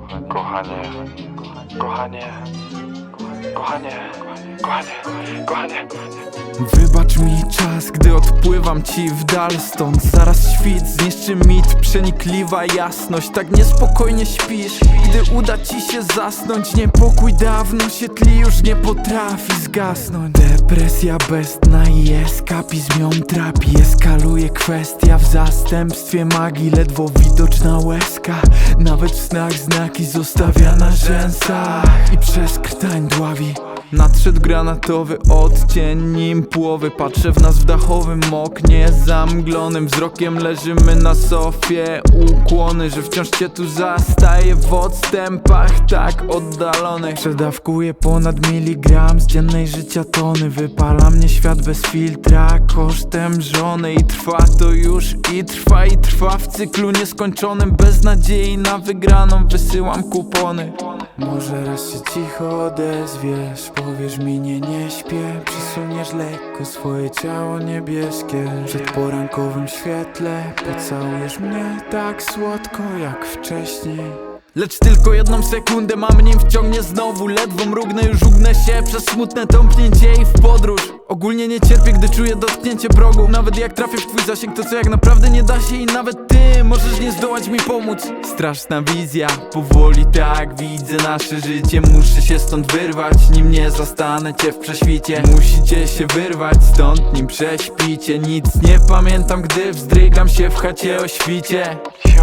kochanie, kochanie. kochanie kochanie, kochanie. Wybacz mi czas, gdy odpływam ci w dal stąd. Zaraz świt zniszczy mit, przenikliwa jasność. Tak niespokojnie śpisz, gdy uda ci się zasnąć. Niepokój dawno się tli, już nie potrafi zgasnąć. Depresja bez dna i eskapizm ją trapi. Eskaluje kwestia w zastępstwie magii Ledwo widoczna łezka. Nawet w snach znaki zostawia na rzęsach. I przez krtań dławi Nadszedł granatowy odcień nim płowy. Patrzę w nas w dachowym oknie Zamglonym wzrokiem leżymy na sofie. Ukłony, że wciąż cię tu zastaję W odstępach tak oddalonych. Przedawkuję ponad miligram z dziennej życia tony. Wypala mnie świat bez filtra kosztem żony. I trwa to już i trwa i trwa w cyklu nieskończonym. Bez nadziei na wygraną wysyłam kupony może raz się cicho odezwiesz Powiesz mi nie, nie śpię. Przysuniesz lekko swoje ciało niebieskie Przed porankowym świetle Pocałujesz mnie tak słodko jak wcześniej. Lecz tylko jedną sekundę mam nim wciągnie znowu. Ledwo mrugnę, już ugnę się przez smutne tąpnięcie i w podróż Ogólnie nie cierpię, gdy czuję dotknięcie progu. Nawet jak trafię w twój zasięg, to co jak naprawdę nie da się I nawet ty możesz nie zdołać mi pomóc. Straszna wizja, powoli tak widzę nasze życie. Muszę się stąd wyrwać, nim nie zastanę cię w prześwicie. Musicie się wyrwać stąd, nim prześpicie. Nic nie pamiętam, gdy wzdrygam się w chacie o świcie. Się